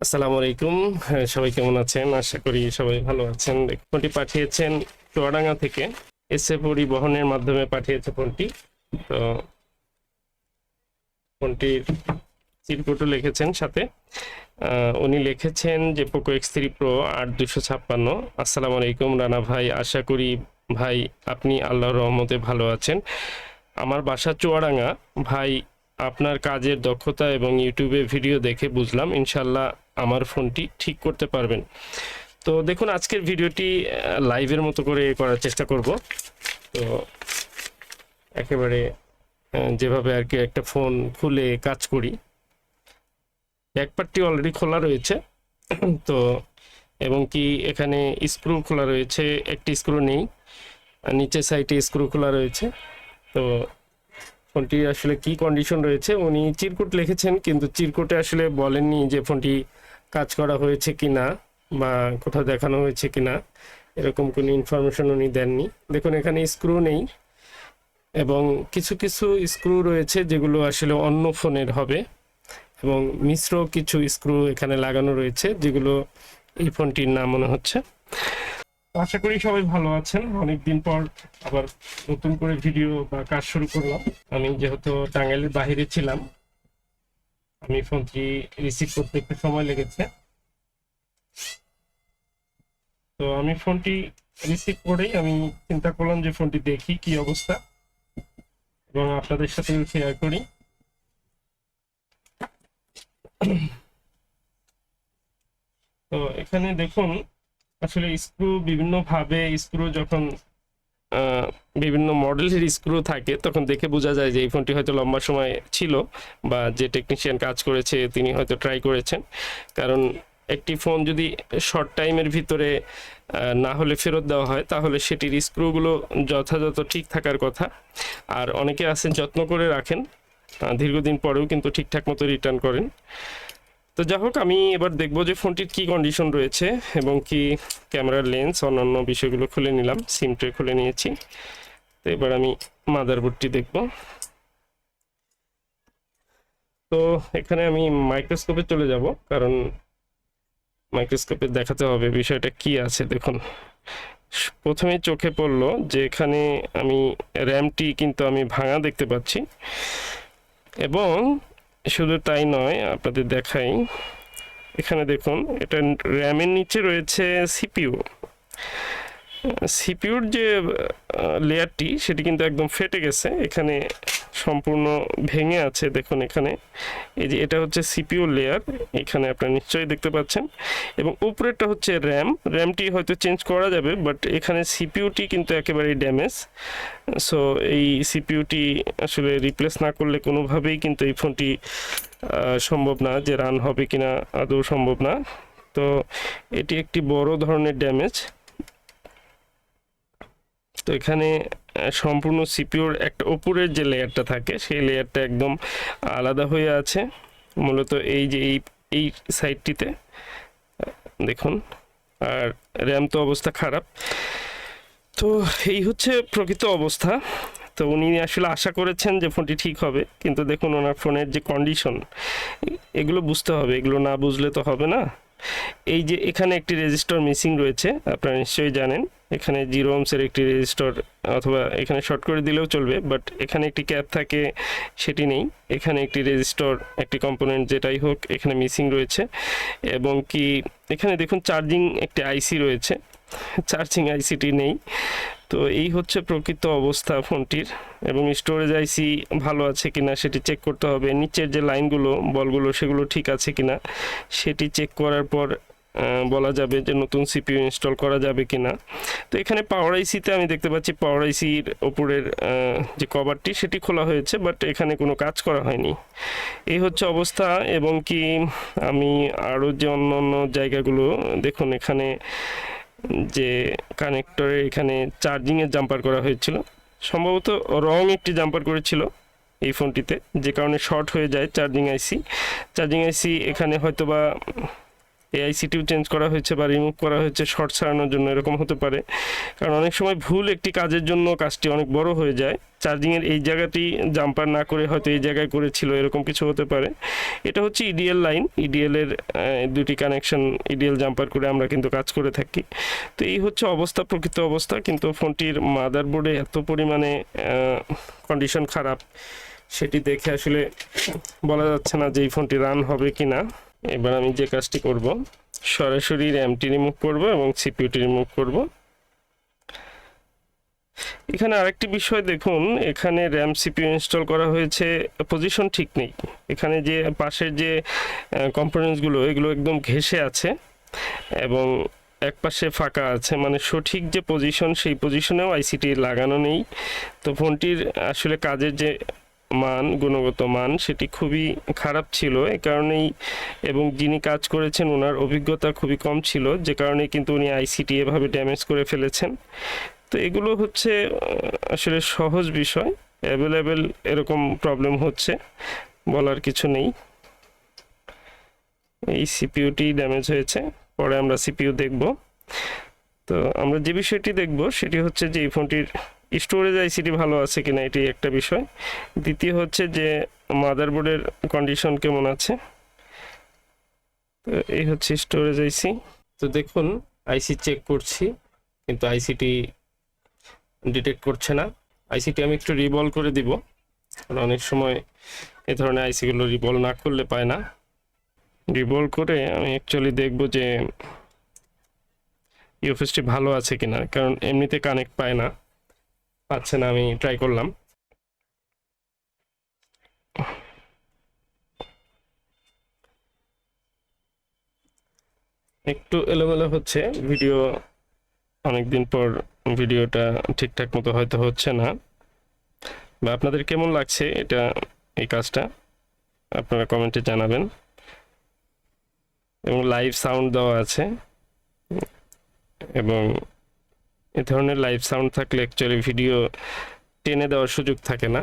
আসসালামু আলাইকুম। হ্যাঁ, সবাই কেমন আছেন? আশা করি সবাই ভালো আছেন। ফোনটি পাঠিয়েছেন চুয়াডাঙ্গা থেকে। এসে পরিবহনের মাধ্যমে পাঠিয়েছে ফোনটি। তো ফোনটির চিরকুটও লিখেছেন সাথে। উনি লিখেছেন যে পোকো এক্স থ্রি প্রো আট দুশো ছাপ্পান্ন। আসসালামু আলাইকুম রানা ভাই। আশা করি ভাই আপনি আল্লাহর রহমতে ভালো আছেন। আমার বাসা চুয়াডাঙ্গা। ভাই আপনার কাজের দক্ষতা এবং ইউটিউবে ভিডিও দেখে বুঝলাম। ইনশাল্লাহ আমার ফোনটি ঠিক করতে পারবেন। তো দেখুন, আজকের ভিডিওটি লাইভের মতো করে করার চেষ্টা করব। তো একেবারে যেভাবে আর কি একটা ফোন খুলে কাজ করি। ব্যাকপার্টটি অলরেডি খোলা রয়েছে। তো এবং কি এখানে স্ক্রু খোলা রয়েছে, একটি স্ক্রু নেই। নিচের সাইডে স্ক্রু খোলা রয়েছে। তো ফোনটি আসলে কি কন্ডিশন রয়েছে, উনি চিরকুট লিখেছেন, কিন্তু চিরকুটে আসলে বলেননি যে ফোনটি কাজ করা হয়েছে কি না বা কোথাও দেখানো হয়েছে কি না এরকম কোনো ইনফরমেশন উনি দেননি। দেখুন, এখানে স্ক্রু নেই এবং কিছু কিছু স্ক্রু রয়েছে যেগুলো আসলে অন্য ফোনের হবে এবং মিশ্র কিছু স্ক্রু এখানে লাগানো রয়েছে যেগুলো এই ফোনটির নাম মনে হচ্ছে। আশা করি সবাই ভালো আছেন। অনেকদিন পর আবার নতুন করে ভিডিও বা কাজ শুরু করলাম। আমি যেহেতু টাঙ্গাইলের বাইরে ছিলাম আমি ফোনটি রিসিভ করতে একটু সময় লেগেছে। তো আমি ফোনটি রিসিভ করেই আমি চিন্তা করলাম যে ফোনটি দেখি কি অবস্থা। এবং আপনাদের সাথে শেয়ার করি। তো এখানে দেখুন, আসলে স্ক্রু বিভিন্ন ভাবে স্ক্রু যখন বিভিন্ন মডেলের স্ক্রু থাকে, তখন দেখে বোঝা যায় যে এই ফোনটি হয়তো লম্বা সময় ছিল বা যে টেকনিশিয়ান কাজ করেছে তিনি হয়তো ট্রাই করেছেন। কারণ একটি ফোন যদি শর্ট টাইমের ভিতরে না হলে ফেরত দেওয়া হয়, তাহলে সেটির স্ক্রুগুলো যথাযথ ঠিক থাকার কথা। আর অনেকে আছেন যত্ন করে রাখেন দীর্ঘদিন পরেও কিন্তু ঠিকঠাক মতো রিটার্ন করেন। তো যাই হোক, আমি এবার দেখব যে ফোনটির কি কন্ডিশন রয়েছে এবং কি ক্যামেরার লেন্স অন্যান্য বিষয়গুলো খুলে নিলাম সিম ট্রে খুলে নিয়েছি। তো এবার আমি মাদারবোর্ডটি দেখব। তো এখানে আমি মাইক্রোস্কোপে চলে যাব, কারণ মাইক্রোস্কোপে দেখাতে হবে বিষয়টা কি আছে, দেখুন। প্রথমে চোখে পড়ল যে এখানে আমি র্যামটি কিন্তু আমি ভাঙা দেখতে পাচ্ছি এবং শুধু তাই নয়, আপনাদের দেখাই। এখানে দেখুন, এটা র্যামের নিচে রয়েছে সিপিউ সিপিউর যে লেয়ারটি সেটি কিন্তু একদম ফেটে গেছে। এখানে সম্পূর্ণ ভেঙে আছে, দেখুন এখানে। এই যে এটা হচ্ছে সিপিইউ লেয়ার এখানে আপনারা নিশ্চয়ই দেখতে পাচ্ছেন। এবং উপরেরটা হচ্ছে র্যাম র্যামটি হয়তো চেঞ্জ করা যাবে বাট এখানে সিপিইউটি কিন্তু একেবারেই ড্যামেজ সো এই সিপিইউটি আসলে রিপ্লেস না করলে কোনোভাবেই কিন্তু এই ফোনটি সম্ভব না যে রান হবে কিনা, আদৌ সম্ভব না। তো, এটি একটি বড় ধরনের ড্যামেজ তো, এখানে সম্পূর্ণ সিপিওর একটা ওপরের যে লেয়ারটা থাকে, সেই লেয়ারটা একদম আলাদা হয়ে আছে। মূলত এই যে এই এই সাইডটিতে, দেখুন, আর র্যাম তো অবস্থা খারাপ। তো এই হচ্ছে প্রকৃত অবস্থা। তো উনি আসলে আশা করেছেন যে ফোনটি ঠিক হবে, কিন্তু দেখুন ওনার ফোনের যে কন্ডিশন, এগুলো বুঝতে হবে, এগুলো না বুঝলে তো হবে না। এই যে এখানে একটি রেজিস্টার মিসিং রয়েছে, আপনারা নিশ্চয়ই জানেন, এখানে জিরো ওমসের একটি রেজিস্টার অথবা এখানে শর্ট করে দিলেও চলবে বাট এখানে একটি ক্যাপ থাকে, সেটি নেই। এখানে একটি রেজিস্টর একটি কম্পোনেন্ট যেটাই হোক, এখানে মিসিং রয়েছে। এবং কি, এখানে দেখুন চার্জিং একটি আইসি রয়েছে। চার্জিং আইসিটি নেই। তো এই হচ্ছে প্রকৃত অবস্থা ফোনটির। এবং স্টোরেজ আইসি ভালো আছে কিনা সেটি চেক করতে হবে। নিচের যে লাইনগুলো বলগুলো সেগুলো ঠিক আছে কিনা, সেটি চেক করার পর বলা যাবে যে নতুন সিপিইউ ইনস্টল করা যাবে কিনা। তো এখানে পাওয়ার আইসিতে আমি দেখতে পাচ্ছি পাওয়ার আইসির ওপরের যে কভারটি সেটি খোলা হয়েছে বাট এখানে কোনো কাজ করা হয়নি। এই হচ্ছে অবস্থা এবং কি আমি আরও যে অন্য অন্য জায়গাগুলো, দেখুন এখানে যে কানেক্টরে এখানে চার্জিংয়ের জাম্পার করা হয়েছিল। সম্ভবত রং একটি জাম্পার করেছিল এই ফোনটিতে যে কারণে শর্ট হয়ে যায় চার্জিং আইসি চার্জিং আইসি এখানে হয়তোবা এআইসিটিও চেঞ্জ করা হয়েছে বা রিমুভ করা হয়েছে শর্ট সারানোর জন্য এরকম হতে পারে। কারণ অনেক সময় ভুল একটি কাজের জন্য কাজটি অনেক বড় হয়ে যায়। চার্জিংয়ের এই জায়গাটি জাম্পার না করে হয়তো এই জায়গায় করেছিল, এরকম কিছু হতে পারে। এটা হচ্ছে ইডিএল লাইন ইডিএলের দুটি কানেকশন ইডিএল জাম্পার করে আমরা কিন্তু কাজ করে থাকি। তো এই হচ্ছে অবস্থা, প্রকৃত অবস্থা। কিন্তু ফোনটির মাদারবোর্ডে এত পরিমাণে কন্ডিশন খারাপ, সেটি দেখে আসলে বলা যাচ্ছে না যে এই ফোনটি রান হবে কি না এবার আমি যে কাজটি করব, সরাসরি র্যামটি রিমুভ করব এবং সিপিউটি রিমুভ করব। এখানে আরেকটি বিষয় দেখুন, এখানে র্যাম সিপিইউ ইনস্টল করা হয়েছে, পজিশন ঠিক নেই। এখানে যে পাশের যে কম্পোনেন্টসগুলো এগুলো একদম ঘেসে আছে এবং এক পাশে ফাঁকা আছে। মানে সঠিক যে পজিশন সেই পজিশনেও আইসিটি লাগানো নেই। তো ফোনটির আসলে কাজের যে মান, গুণগত মান, সেটি খুবই খারাপ ছিল। এ কারণেই এবং যিনি কাজ করেছেন ওনার অভিজ্ঞতা খুবই কম ছিল। যে কারণে কিন্তু উনি আইসিটি এভাবে ড্যামেজ করে ফেলেছেন। তো এগুলো হচ্ছে আসলে সহজ বিষয়। অ্যাভেলেবেল এরকম প্রবলেম হচ্ছে, বলার কিছু নেই। এই সিপিইউটি ড্যামেজ হয়েছে, পরে আমরা সিপিইউ দেখব। তো আমরা যে বিষয়টি দেখব, সেটি হচ্ছে যে এই ফোনটির স্টোরেজ আইসিটি ভালো আছে কিনা এটি একটা বিষয়। দ্বিতীয় হচ্ছে যে মাদারবোর্ডের কন্ডিশন কেমন আছে? তো এই হচ্ছে স্টোরেজ আইসি তো দেখুন আইসি চেক করছি, কিন্তু আইসিটি ডিটেক্ট করছে না। আইসিটি আমি একটু রিবল করে দিব, কারণ অনেক সময় এ ধরনের আইসিগুলো রিবল না করলে পায় না। রিবল করে আমি অ্যাকচুয়ালি দেখব যে ইউএফএসটি ভালো আছে কিনা, কারণ এমনিতে কানেক্ট পায় না। পাচ্ছে না আমি ট্রাই করলাম। একটু এলোমেলো হচ্ছে ভিডিও অনেকদিন পর ভিডিওটা ঠিকঠাক মতো হয়তো হচ্ছে না। বা আপনাদের কেমন লাগছে এটা, এই কাজটা? আপনারা কমেন্টে জানাবেন। এবং লাইভ সাউন্ড দেওয়া আছে। এবং এ ধরনের লাইভ সাউন্ড থাকলে অ্যাকচুয়ালি ভিডিও টেনে দেওয়ার সুযোগ থাকে না।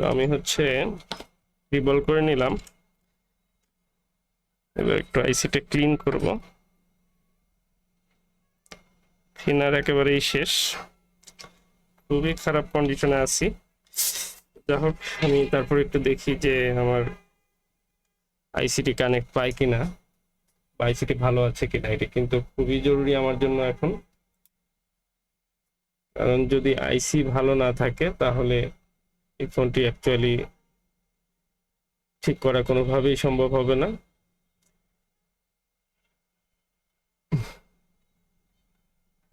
তো আমি হচ্ছে রিবল করে নিলাম। এবার একটু আইসিটা ক্লিন করব। থিনার একেবারেই শেষ। খুবই খারাপ কন্ডিশনে আছি। যা হোক আমি তারপর একটু দেখি যে আমার আইসিটি কানেক্ট পাই কিনা আইসিটি ভালো আছে কিনা, এটা কিন্তু খুবই জরুরি আমার জন্য এখন। কারণ যদি আইসি ভালো না থাকে, তাহলে এই ফোনটি অ্যাকচুয়ালি ঠিক করা কোনোভাবেই সম্ভব হবে না।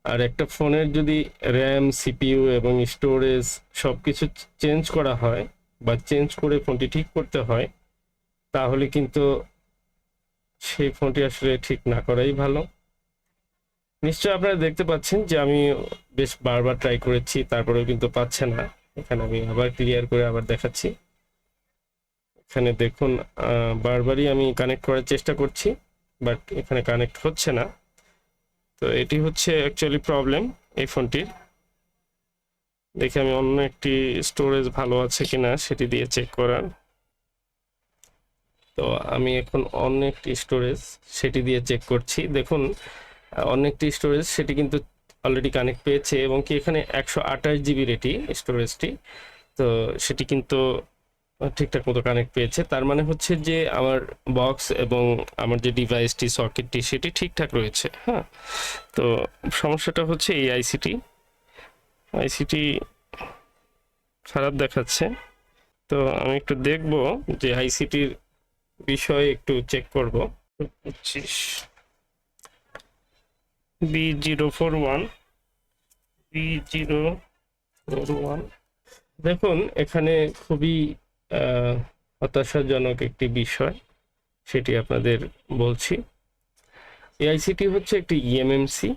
আর একটা ফোনের যদি র্যাম, সিপিইউ এবং স্টোরেজ সব কিছু চেঞ্জ করা হয় বা চেঞ্জ করে ফোনটি ঠিক করতে হয়, তাহলে কিন্তু সেই ফোনটি আসলে ঠিক না করাই ভালো। নিশ্চয় আপনারা দেখতে পাচ্ছেন যে আমি বেশ বারবার ট্রাই করেছি, তারপরেও কিন্তু পাচ্ছে না। এখানে আমি আবার ক্লিয়ার করে আবার দেখাচ্ছি। এখানে দেখুন বারবারই আমি কানেক্ট করার চেষ্টা করছি বাট এখানে কানেক্ট হচ্ছে না। তো এটি হচ্ছে অ্যাকচুয়ালি প্রবলেম এই ফোনটির। দেখি আমি অন্য একটি স্টোরেজ ভালো আছে কিনা, সেটি দিয়ে চেক করার। তো আমি এখন অন্য একটি স্টোরেজ সেটি দিয়ে চেক করছি। দেখুন, অন্য একটি স্টোরেজ সেটি কিন্তু অলরেডি কানেক্ট পেয়েছে এবং কি এখানে একশো আঠাশ জিবির এটি স্টোরেজটি তো সেটি কিন্তু ঠিকঠাক মতো কানেক্ট পেয়েছে। তার মানে হচ্ছে যে আমার বক্স এবং আমার যে ডিভাইসটি সকেটটি সেটি ঠিকঠাক রয়েছে হ্যাঁ? তো সমস্যাটা হচ্ছে এই আইসিটি আইসিটি খারাপ দেখাচ্ছে। তো আমি একটু দেখব যে আইসিটির বিষয়ে একটু চেক করব। পঁচিশ B zero four one B zero four one দেখুন, এখানে খুবই হতাশাজনক একটি বিষয়, সেটি আপনাদের বলছি। এআইসিটি হচ্ছে একটি E ইএমএমসি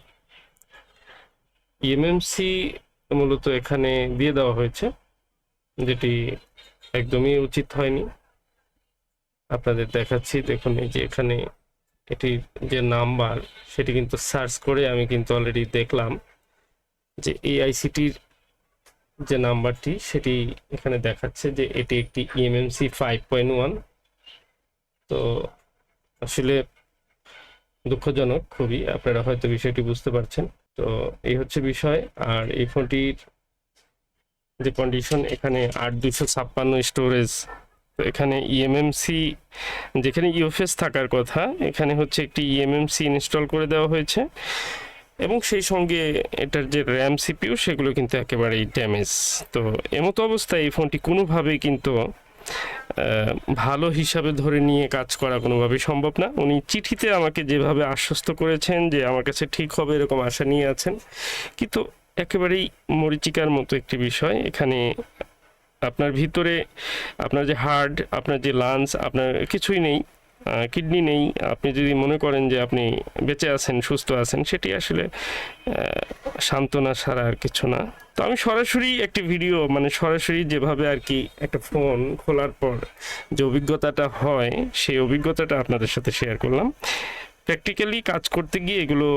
ইএমএমসি মূলত এখানে দিয়ে দেওয়া হয়েছে, যেটি একদমই উচিত হয়নি। আপনাদের দেখাচ্ছি, দেখুন এই যে এখানে এটির যে নাম্বার, সেটি কিন্তু সার্চ করে আমি কিন্তু অলরেডি দেখলাম যে এই আইসিটির যে নাম্বারটি সেটি এখানে দেখাচ্ছে যে এটি একটি E eMMC five point one তো আসলে দুঃখজনক খুবই, আপনারা হয়তো বিষয়টি বুঝতে পারছেন। তো এই হচ্ছে বিষয়, আর এই ফোনটির যে কন্ডিশন এখানে আট দুশো ছাপ্পান্ন স্টোরেজ তো এখানে E ইএমএমসি যেখানে ইউএফএস থাকার কথা, এখানে হচ্ছে একটি E ইএমএমসি ইনস্টল করে দেওয়া হয়েছে। এবং সেই সঙ্গে এটার যে র্যাম সিপিইউ সেগুলো কিন্তু একেবারেই ড্যামেজ তো এমতো অবস্থায় এই ফোনটি কোনোভাবেই কিন্তু ভালো হিসাবে ধরে নিয়ে কাজ করা কোনোভাবেই সম্ভব না। উনি চিঠিতে আমাকে যেভাবে আশ্বস্ত করেছেন যে আমার কাছে ঠিক হবে এরকম আশা নিয়ে আছেন, কিন্তু একেবারেই মরিচিকার মতো একটি বিষয়। এখানে আপনার ভিতরে আপনার যে হার্ড আপনার যে লাংস আপনার কিছুই নেই। কিডনি নেই। আপনি যদি মনে করেন যে আপনি বেঁচে আছেন, সুস্থ আছেন, সেটি আসলে সান্ত্বনা ছাড়া আর কিছু না। তো আমি সরাসরি একটি ভিডিও মানে সরাসরি যেভাবে আর কি একটা ফোন খোলার পর যে অভিজ্ঞতাটা হয়, সেই অভিজ্ঞতাটা আপনাদের সাথে শেয়ার করলাম। প্র্যাকটিক্যালি কাজ করতে গিয়ে এগুলো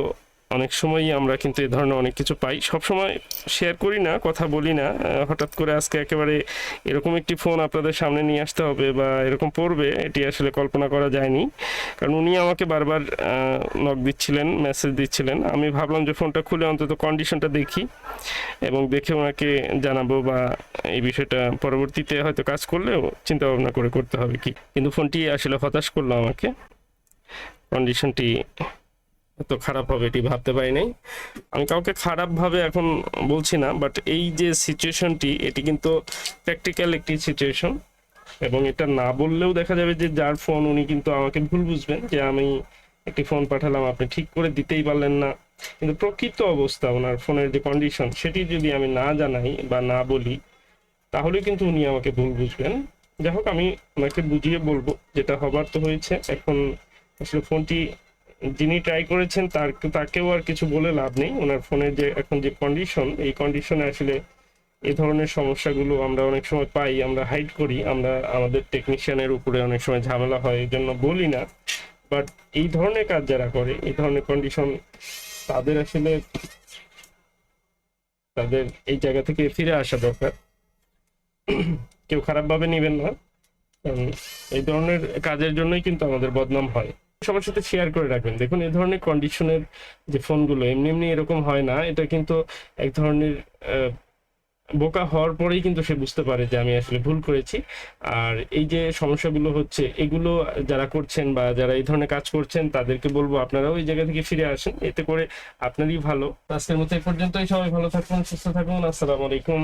অনেক সময়ই আমরা কিন্তু এ ধরনের অনেক কিছু পাই। সবসময় শেয়ার করি না, কথা বলি না। হঠাৎ করে আজকে একেবারে এরকম একটি ফোন আপনাদের সামনে নিয়ে আসতে হবে বা এরকম পড়বে, এটি আসলে কল্পনা করা যায়নি। কারণ উনি আমাকে বারবার নক দিচ্ছিলেন মেসেজ দিচ্ছিলেন। আমি ভাবলাম যে ফোনটা খুলে অন্তত কন্ডিশনটা দেখি এবং দেখে ওনাকে জানাব বা এই বিষয়টা পরবর্তীতে হয়তো কাজ করলেও চিন্তা ভাবনা করে করতে হবে কি। কিন্তু ফোনটি আসলে হতাশ করল আমাকে। কন্ডিশনটি এত খারাপ হবে এটি ভাবতে পারি নাই। আমি কাউকে খারাপভাবে এখন বলছি না বাট এই যে সিচুয়েশনটি এটি কিন্তু প্র্যাকটিক্যাল একটি সিচুয়েশন এবং এটা না বললেও দেখা যাবে যে যার ফোন উনি কিন্তু আমাকে ভুল বুঝবেন যে আমি একটি ফোন পাঠালাম, আপনি ঠিক করে দিতেই পারলেন না। কিন্তু প্রকৃত অবস্থা ওনার ফোনের যে কন্ডিশন সেটি যদি আমি না জানাই বা না বলি তাহলে কিন্তু উনি আমাকে ভুল বুঝবেন। যাই হোক, আমি ওনাকে বুঝিয়ে বলব, যেটা হবার তো হয়েছে। এখন আসলে ফোনটি যিনি ট্রাই করেছেন, তার তাকেও আর কিছু বলে লাভ নেই। ওনার ফোনের যে এখন যে কন্ডিশন এই কন্ডিশনে আসলে এই ধরনের সমস্যাগুলো আমরা অনেক সময় পাই, আমরা হাইড করি। আমরা আমাদের টেকনিশিয়ানের উপরে অনেক সময় ঝামেলা হয় এই জন্য বলি না। বাট এই ধরনের কাজ যারা করে, এই ধরনের কন্ডিশন তাদের আসলে তাদের এই জায়গা থেকে ফিরে আসা দরকার। কেউ খারাপভাবে নেবেন না। এই ধরনের কাজের জন্যই কিন্তু আমাদের বদনাম হয়। সবার সাথে শেয়ার করে রাখবেন। দেখুন এই ধরনের কন্ডিশনের যে ফোনগুলো এমনি এমনি এরকম হয় না। এটা কিন্তু এক ধরনের বোকা হওয়ার পরেই কিন্তু সে বুঝতে পারে যে আমি আসলে ভুল করেছি। আর এই যে সমস্যাগুলো হচ্ছে, এগুলো যারা করছেন বা যারা এই ধরনের কাজ করছেন, তাদেরকে বলব আপনারাও এই জায়গা থেকে ফিরে আসেন। এতে করে আপনারই ভালো। আজকের মতো এই পর্যন্তই। সবাই ভালো থাকুন, সুস্থ থাকুন। আসসালামু আলাইকুম।